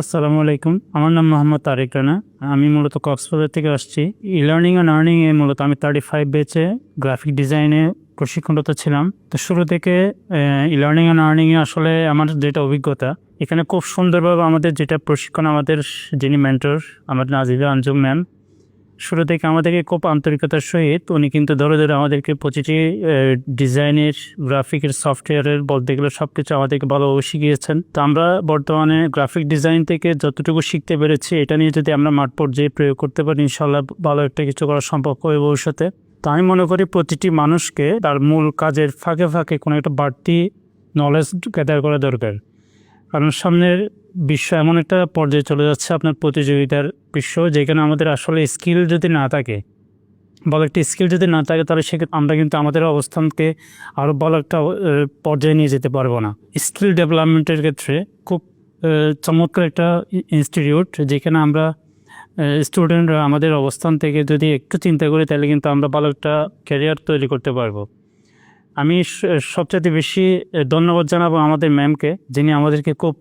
আসসালামু আলাইকুম। আমার নাম মোহাম্মদ তারেক রানা। আমি মূলত কক্সবাজার থেকে আসছি। ই লার্নিং অ্যান্ড আর্নিংয়ে মূলত আমি থার্টি ফাইভ বেচে গ্রাফিক ডিজাইনে প্রশিক্ষণরত ছিলাম। তো শুরু থেকে ই লার্নিং অ্যান্ড আর্নিংয়ে আসলে আমার যেটা অভিজ্ঞতা, এখানে খুব সুন্দরভাবে আমাদের যেটা প্রশিক্ষণ আমাদের যিনি মেন্টর আমাদের নাজিদা আঞ্জুম ম্যাম শুরু থেকে আমাদেরকে খুব আন্তরিকতার সহিত উনি কিন্তু ধরে ধরে আমাদেরকে প্রতিটি ডিজাইনের, গ্রাফিকের, সফটওয়্যারের বলতে গেলে সব কিছু আমাদেরকে ভালোভাবে শিখিয়েছেন। তো আমরা বর্তমানে গ্রাফিক ডিজাইন থেকে যতটুকু শিখতে পেরেছি, এটা নিয়ে যদি আমরা মাঠ পর্যায়ে প্রয়োগ করতে পারি ইনশাল্লাহ ভালো একটা কিছু করা সম্ভব হবে ভবিষ্যতে। তো আমি মনে করি প্রতিটি মানুষকে তার মূল কাজের ফাঁকে ফাঁকে কোনো একটা বাড়তি নলেজ গ্যাদার করা দরকার। কারণ সামনের বিশ্ব এমন একটা পর্যায়ে চলে যাচ্ছে আপনার প্রতিযোগিতার বিশ্ব, যেখানে আমাদের আসলে স্কিল যদি না থাকে ভালো একটা স্কিল যদি না থাকে, তাহলে সেক্ষেত্রে আমরা কিন্তু আমাদের অবস্থানকে আরও ভালো একটা পর্যায়ে নিয়ে যেতে পারব না। স্কিল ডেভেলপমেন্টের ক্ষেত্রে খুব চমৎকার একটা ইনস্টিটিউট, যেখানে আমরা স্টুডেন্টরা আমাদের অবস্থান থেকে যদি একটু চিন্তা করি, তাহলে কিন্তু আমরা ভালো একটা ক্যারিয়ার তৈরি করতে পারব। আমি সবচেয়ে বেশি ধন্যবাদ জানাব আমাদের ম্যামকে, যিনি আমাদেরকে খুব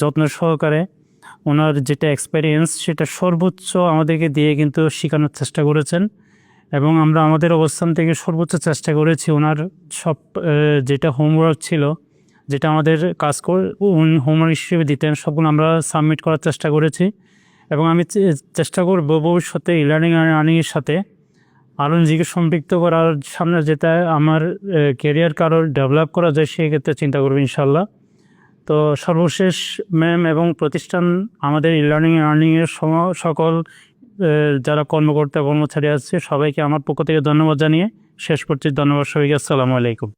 যত্ন সহকারে ওনার যেটা এক্সপেরিয়েন্স সেটা সর্বোচ্চ আমাদেরকে দিয়ে কিন্তু শেখানোর চেষ্টা করেছেন। এবং আমরা আমাদের অবস্থান থেকে সর্বোচ্চ চেষ্টা করেছি ওনার সব যেটা হোমওয়ার্ক ছিল, যেটা আমাদের কাজ কর হোমওয়ার্ক হিসেবে দিতেন, সবগুলো আমরা সাবমিট করার চেষ্টা করেছি। এবং আমি চেষ্টা করব ভবিষ্যতে ইলার্নিং লার্নিং আর্নিংয়ের সাথে আরও নিজেকে সম্পৃক্ত করার সামনে যেটা আমার কেরিয়ার কারোর ডেভেলপ করা যায়, সেই ক্ষেত্রে চিন্তা করব ইনশাল্লাহ। তো সর্বশেষ ম্যাম এবং প্রতিষ্ঠান আমাদের লার্নিং আর্নিংয়ের সকল যারা কর্মকর্তা, কর্মচারী আছে, সবাইকে আমার পক্ষ থেকে ধন্যবাদ জানিয়ে শেষ করছি। ধন্যবাদ সবাইকে। আসসালামু আলাইকুম।